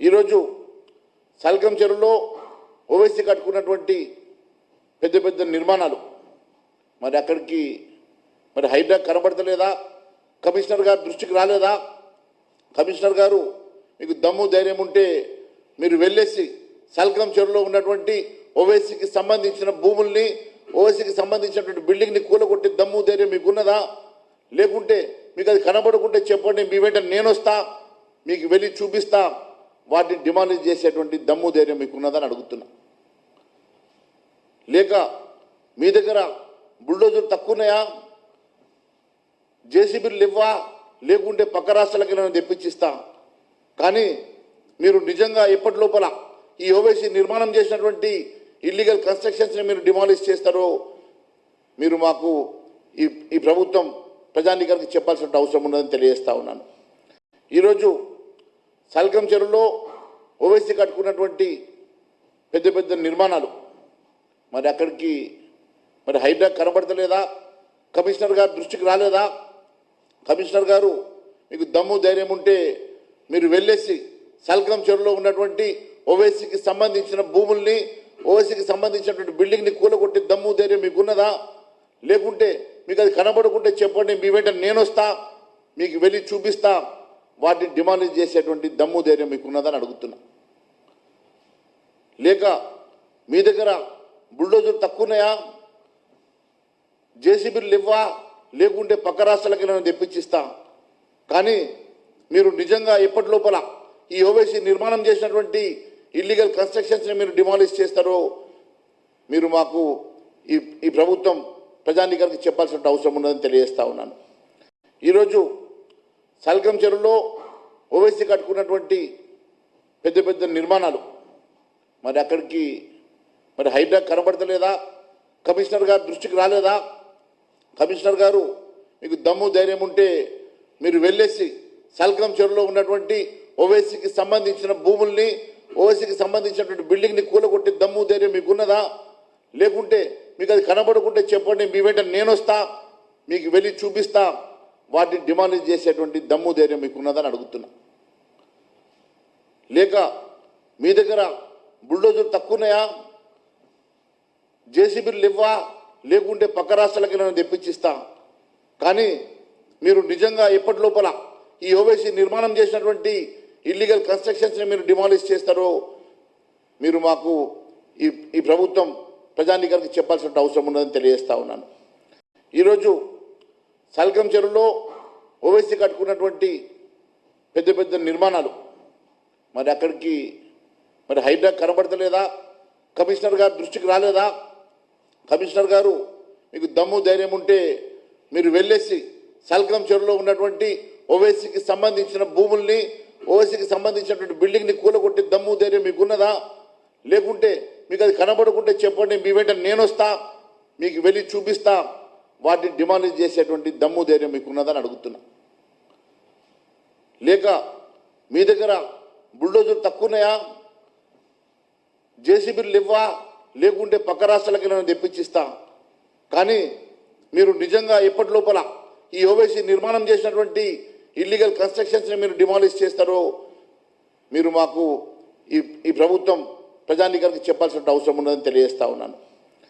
ఈరోజు సల్కం చెరువులో ఓవైసీ కట్టుకున్నటువంటి పెద్ద పెద్ద నిర్మాణాలు. మరి అక్కడికి మరి హైడ్రా కనబడతలేదా? కమిషనర్ గారు దృష్టికి రాలేదా? కమిషనర్ గారు మీకు దమ్ము ధైర్యం ఉంటే మీరు వెళ్ళేసి సల్కం చెరువులో ఉన్నటువంటి ఓవైసీకి సంబంధించిన భూముల్ని ఓవైసీకి సంబంధించినటువంటి బిల్డింగ్ని కూలగొట్టి దమ్ము ధైర్యం మీకు ఉన్నదా లేకుంటే మీకు అది కనబడకుంటే చెప్పండి మీ వెంట నేను వస్తా మీకు వెళ్ళి చూపిస్తా వాటిని డిమాండ్ చేసేటువంటి దమ్ము ధైర్యం మీకు ఉన్నదని అడుగుతున్నా. లేక మీ దగ్గర బుల్డోజర్లు తక్కువన్నాయా? జేసీబీలు ఇవ్వా లేకుంటే పక్క రాష్ట్రాలకి నేను తెప్పించిస్తా. కానీ మీరు నిజంగా ఎప్పటి లోపల ఈ ఓవైసీ నిర్మాణం చేసినటువంటి ఇల్లీగల్ కన్స్ట్రక్షన్స్ని మీరు డిమాలిష్ చేస్తారో మీరు మాకు ఈ ఈ ప్రభుత్వం ప్రజానికానికి చెప్పాల్సిన అవసరం ఉన్నదని తెలియజేస్తా ఉన్నాను. ఈరోజు సల్కం చెరువులో ఓవైసీ కట్టుకున్నటువంటి పెద్ద పెద్ద నిర్మాణాలు. మరి అక్కడికి మరి హైడ్రా కనబడతలేదా? కమిషనర్ గారు దృష్టికి రాలేదా? కమిషనర్ గారు మీకు దమ్ము ధైర్యం ఉంటే మీరు వెళ్ళేసి సల్కం చెరువులో ఉన్నటువంటి ఓవైసీకి సంబంధించిన భూముల్ని ఓవైసీకి సంబంధించినటువంటి బిల్డింగ్ని కూలగొట్టి దమ్ము ధైర్యం మీకు ఉన్నదా లేకుంటే మీకు అది కనబడకుంటే చెప్పండి మీ వెంట నేను వస్తా మీకు వెళ్ళి చూపిస్తా వాటిని డిమాండ్ చేసేటువంటి దమ్ము ధైర్యం మీకు ఉన్నదని అడుగుతున్నా. లేక మీ దగ్గర బుల్డోజర్ తక్కువన్నాయా? జేసీబీలు ఇవ్వా లేకుంటే పక్క రాష్ట్రాలకి నేను తెప్పించిస్తా. కానీ మీరు నిజంగా ఎప్పటి లోపల ఈ ఓవైసీ నిర్మాణం చేసినటువంటి ఇల్లీగల్ కన్స్ట్రక్షన్స్ని మీరు డిమాలిష్ చేస్తారో మీరు మాకు ఈ ఈ ప్రభుత్వం ప్రజానీకానికి చెప్పాల్సిన అవసరం ఉన్నదని తెలియజేస్తా ఉన్నాను. ఈరోజు సల్కం చెరువులో ఓవైసీ కట్టుకున్నటువంటి పెద్ద పెద్ద నిర్మాణాలు. మరి అక్కడికి మరి హైడ్రా కనబడతలేదా? కమిషనర్ గారు దృష్టికి రాలేదా? కమిషనర్ గారు మీకు దమ్ము ధైర్యం ఉంటే మీరు వెళ్ళేసి సల్కం చెరువులో ఉన్నటువంటి ఓవైసీకి సంబంధించిన భూముల్ని ఓవైసీకి సంబంధించినటువంటి బిల్డింగ్ని కూలగొట్టి దమ్ము ధైర్యం మీకు ఉన్నదా లేకుంటే మీకు అది కనబడకుంటే చెప్పండి మీ వెంట నేను వస్తా మీకు వెళ్ళి చూపిస్తా వాటిని డిమాండ్ చేసేటువంటి దమ్ము ధైర్యం మీకు ఉన్నదని అడుగుతున్నా. లేక మీ దగ్గర బుల్డోజర్ తక్కువన్నాయా? జేసీబీలు ఇవ్వా లేకుంటే పక్క రాష్ట్రాలకి నేను తెప్పించిస్తా. కానీ మీరు నిజంగా ఎప్పటి లోపల ఈ ఓవైసీ నిర్మాణం చేసినటువంటి ఇల్లీగల్ కన్స్ట్రక్షన్స్ని మీరు డిమాలిష్ చేస్తారో మీరు మాకు ఈ ఈ ప్రభుత్వం ప్రజానీకానికి చెప్పాల్సిన అవసరం ఉన్నదని తెలియజేస్తా ఉన్నాను. ఈరోజు సల్కం చెరువులో ఓవైసీ కట్టుకున్నటువంటి పెద్ద పెద్ద నిర్మాణాలు. మరి అక్కడికి మరి హైడ్రా కనబడతలేదా? కమిషనర్ గారు దృష్టికి రాలేదా? కమిషనర్ గారు మీకు దమ్ము ధైర్యం ఉంటే మీరు వెళ్ళేసి సల్కం చెరువులో ఉన్నటువంటి ఓవైసీకి సంబంధించిన భూముల్ని ఓవైసీకి సంబంధించినటువంటి బిల్డింగ్ని కూలగొట్టి దమ్ము ధైర్యం మీకు ఉన్నదా లేకుంటే మీకు అది కనబడకుంటే చెప్పండి మీ వెంట నేను వస్తా మీకు వెళ్ళి చూపిస్తా వాటిని డిమాండ్ చేసేటువంటి దమ్ము ధైర్యం మీకు ఉన్నదని అడుగుతున్నా. లేక మీ దగ్గర బుల్డోజర్ తక్కువ జేసీబీలు ఇవ్వా లేకుంటే పక్క రాష్ట్రాలకి నేను తెప్పించిస్తా. కానీ మీరు నిజంగా ఎప్పటి లోపల ఈ ఓవైసీ నిర్మాణం చేసినటువంటి ఇల్లీగల్ కన్స్ట్రక్షన్స్ని మీరు డిమాలిష్ చేస్తారో మీరు మాకు ఈ ఈ ప్రభుత్వం ప్రజానీకానికి చెప్పాల్సిన అవసరం ఉన్నదని తెలియజేస్తా ఉన్నాను.